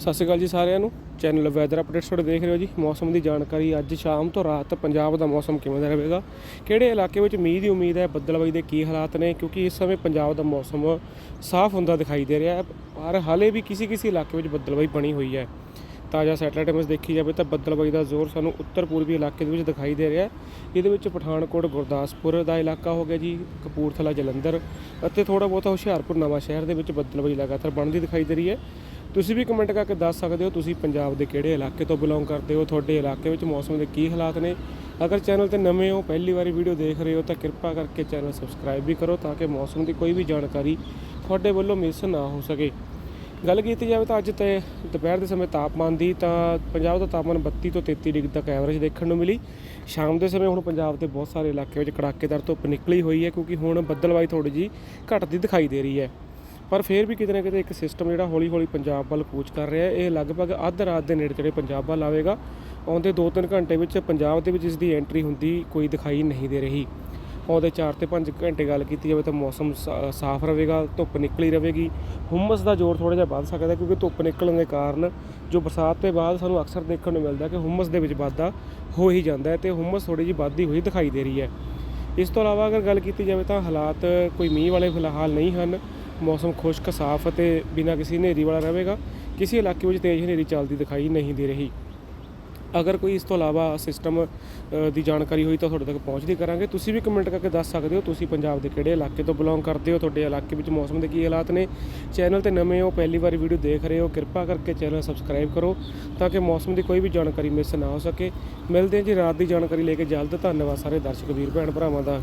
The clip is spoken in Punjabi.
ਸਤਿ ਸ਼੍ਰੀ ਅਕਾਲ ਜੀ ਸਾਰਿਆਂ ਨੂੰ। ਚੈਨਲ ਵੈਦਰ ਅਪਡੇਟਸ ਤੁਹਾਡੇ ਦੇਖ ਰਹੇ ਹੋ ਜੀ। ਮੌਸਮ ਦੀ ਜਾਣਕਾਰੀ ਅੱਜ ਸ਼ਾਮ ਤੋਂ ਰਾਤ ਪੰਜਾਬ ਦਾ ਮੌਸਮ ਕਿਵੇਂ ਦਾ ਰਹੇਗਾ? ਕਿਹੜੇ ਇਲਾਕੇ ਵਿੱਚ ਮੀਂਹ ਦੀ ਉਮੀਦ ਹੈ? ਬੱਦਲਬਾਈ ਦੇ ਕੀ ਹਾਲਾਤ ਨੇ? ਕਿਉਂਕਿ ਇਸ ਸਮੇਂ ਪੰਜਾਬ ਦਾ ਮੌਸਮ ਸਾਫ਼ ਹੁੰਦਾ ਦਿਖਾਈ ਦੇ ਰਿਹਾ ਹੈ। ਪਰ ਹਾਲੇ ਵੀ ਕਿਸੇ ਕਿਸੇ ਇਲਾਕੇ ਵਿੱਚ ਬੱਦਲਬਾਈ ਬਣੀ ਹੋਈ ਹੈ। ਤਾਜ਼ਾ ਸੈਟਲਾਈਟ ਇਮੇਜ ਦੇਖੀ ਜਾਵੇ ਤਾਂ ਬੱਦਲਬਾਈ ਦਾ ਜ਼ੋਰ ਸਾਨੂੰ ਉੱਤਰ ਪੂਰਬੀ ਇਲਾਕੇ ਦੇ ਵਿੱਚ ਦਿਖਾਈ ਦੇ ਰਿਹਾ ਹੈ। ਇਹਦੇ ਵਿੱਚ ਪਠਾਨਕੋਟ, ਗੁਰਦਾਸਪੁਰ ਦਾ ਇਲਾਕਾ ਹੋ ਗਿਆ ਜੀ, ਕਪੂਰਥਲਾ, ਜਲੰਧਰ ਅਤੇ ਥੋੜਾ ਬਹੁਤਾ ਹੁਸ਼ਿਆਰਪੁਰ ਨਵਾਂ ਸ਼ਹਿਰ ਦੇ ਵਿੱਚ ਬੱਦਲਬਾਈ ਲਗਾਤਾਰ ਬਣਦੀ ਦਿਖਾਈ ਦੇ ਰਹੀ ਹੈ। ਤੁਸੀਂ ਵੀ ਕਮੈਂਟ ਕਰਕੇ ਦੱਸ ਸਕਦੇ ਹੋ ਤੁਸੀਂ ਪੰਜਾਬ ਦੇ ਕਿਹੜੇ ਇਲਾਕੇ ਤੋਂ ਬਿਲੋਂਗ ਕਰਦੇ ਹੋ, ਤੁਹਾਡੇ ਇਲਾਕੇ ਵਿੱਚ ਮੌਸਮ ਦੇ ਕੀ ਹਾਲਾਤ ਨੇ। ਅਗਰ ਚੈਨਲ ਤੇ ਨਵੇਂ ਹੋ, ਪਹਿਲੀ ਵਾਰੀ ਵੀਡੀਓ ਦੇਖ ਰਹੇ ਹੋ ਤਾਂ ਕਿਰਪਾ ਕਰਕੇ ਚੈਨਲ ਸਬਸਕ੍ਰਾਈਬ ਵੀ ਕਰੋ ਤਾਂ ਕਿ ਮੌਸਮ ਦੀ ਕੋਈ ਵੀ ਜਾਣਕਾਰੀ ਤੁਹਾਡੇ ਵੱਲੋਂ ਮਿਸ ਨਾ ਹੋ ਸਕੇ। ਗੱਲ ਕੀਤੀ ਜਾਵੇ ਤਾਂ ਅੱਜ ਤੇ ਦੁਪਹਿਰ ਦੇ ਸਮੇਂ ਤਾਪਮਾਨ ਦੀ ਤਾਂ ਪੰਜਾਬ ਦਾ ਤਾਪਮਾਨ 32 ਤੋਂ 33 ਡਿਗਰੀ ਤੱਕ ਐਵਰੇਜ ਦੇਖਣ ਨੂੰ ਮਿਲੀ। ਸ਼ਾਮ ਦੇ ਸਮੇਂ ਹੁਣ ਪੰਜਾਬ ਦੇ ਬਹੁਤ ਸਾਰੇ ਇਲਾਕੇ ਵਿੱਚ ਕੜਾਕੇਦਾਰ ਧੁੱਪ ਨਿਕਲੀ ਹੋਈ ਹੈ ਕਿਉਂਕਿ ਹੁਣ ਬੱਦਲਵਾਈ ਥੋੜੀ ਜੀ ਘਟਦੀ ਦਿਖਾਈ ਦੇ ਰਹੀ ਹੈ। ਪਰ ਫਿਰ ਵੀ ਕਿਤੇ ਨਾ ਕਿਤੇ ਇੱਕ ਸਿਸਟਮ ਜਿਹੜਾ ਹੌਲੀ ਹੌਲੀ ਪੰਜਾਬ ਵੱਲ ਕੂਚ ਕਰ ਰਿਹਾ ਹੈ। ਇਹ ਲਗਭਗ ਅੱਧ ਰਾਤ ਦੇ ਨੇੜੇ ਤੇੜੇ ਪੰਜਾਬ ਵੱਲ ਆਵੇਗਾ। ਆਉਂਦੇ 2-3 ਘੰਟੇ ਵਿੱਚ ਪੰਜਾਬ ਦੇ ਵਿੱਚ ਇਸ ਦੀ ਐਂਟਰੀ ਹੁੰਦੀ ਕੋਈ ਦਿਖਾਈ ਨਹੀਂ ਦੇ ਰਹੀ। ਆਉਂਦੇ 4 ਤੇ 5 ਘੰਟੇ ਗੱਲ ਕੀਤੀ ਜਾਵੇ ਤਾਂ ਮੌਸਮ ਸਾ- ਸਾਫ਼ ਰਹੇਗਾ, ਧੁੱਪ ਨਿਕਲੀ ਰਹੇਗੀ। ਹੁਮਸ ਦਾ ਜ਼ੋਰ ਥੋੜਾ ਜਿਹਾ ਵੱਧ ਸਕਦਾ ਕਿਉਂਕਿ ਧੁੱਪ ਨਿਕਲਣ ਦੇ ਕਾਰਨ ਜੋ ਬਰਸਾਤ ਤੋਂ ਬਾਅਦ ਸਾਨੂੰ ਅਕਸਰ ਦੇਖਣ ਨੂੰ ਮਿਲਦਾ ਕਿ ਹੁਮਸ ਦੇ ਵਿੱਚ ਵਾਧਾ ਹੋ ਹੀ ਜਾਂਦਾ ਹੈ ਤੇ ਹੁਮਸ ਥੋੜੀ ਜਿਹੀ ਵੱਧਦੀ ਹੋਈ ਦਿਖਾਈ ਦੇ ਰਹੀ ਹੈ। ਇਸ ਤੋਂ ਇਲਾਵਾ ਅਗਰ ਗੱਲ ਕੀਤੀ ਜਾਵੇ ਤਾਂ ਹਾਲਾਤ ਕੋਈ ਮੀਂਹ ਵਾਲੇ ਫਿਲਹਾਲ ਨਹੀਂ ਹਨ। ਮੌਸਮ ਖੁਸ਼ਕ, ਸਾਫ਼ ਅਤੇ ਬਿਨਾਂ ਕਿਸੇ ਹਨੇਰੀ ਵਾਲਾ ਰਹੇਗਾ। ਕਿਸੇ ਇਲਾਕੇ ਵਿੱਚ ਤੇਜ਼ ਹਨੇਰੀ ਚੱਲਦੀ ਦਿਖਾਈ ਨਹੀਂ ਦੇ ਰਹੀ। ਅਗਰ ਕੋਈ ਇਸ ਤੋਂ ਇਲਾਵਾ ਸਿਸਟਮ ਦੀ ਜਾਣਕਾਰੀ ਹੋਈ ਤਾਂ ਤੁਹਾਡੇ ਤੱਕ ਪਹੁੰਚਦੀ ਕਰਾਂਗੇ। ਤੁਸੀਂ ਵੀ ਕਮੈਂਟ ਕਰਕੇ ਦੱਸ ਸਕਦੇ ਹੋ ਤੁਸੀਂ ਪੰਜਾਬ ਦੇ ਕਿਹੜੇ ਇਲਾਕੇ ਤੋਂ ਬਿਲੋਂਗ ਕਰਦੇ ਹੋ, ਤੁਹਾਡੇ ਇਲਾਕੇ ਵਿੱਚ ਮੌਸਮ ਦੇ ਕੀ ਹਾਲਾਤ ਨੇ। ਚੈਨਲ ਤੇ ਨਵੇਂ ਹੋ, ਪਹਿਲੀ ਵਾਰੀ ਵੀਡੀਓ ਦੇਖ ਰਹੇ ਹੋ, ਕਿਰਪਾ ਕਰਕੇ ਚੈਨਲ ਸਬਸਕ੍ਰਾਈਬ ਕਰੋ ਤਾਂ ਕਿ ਮੌਸਮ ਦੀ ਕੋਈ ਵੀ ਜਾਣਕਾਰੀ ਮਿਸ ਨਾ ਹੋ ਸਕੇ। ਮਿਲਦੇ ਹਾਂ ਜੀ ਰਾਤ ਦੀ ਜਾਣਕਾਰੀ ਲੈ ਕੇ ਜਲਦ। ਧੰਨਵਾਦ ਸਾਰੇ ਦਰਸ਼ਕ, ਵੀਰ, ਭੈਣ, ਭਰਾਵਾਂ ਦਾ।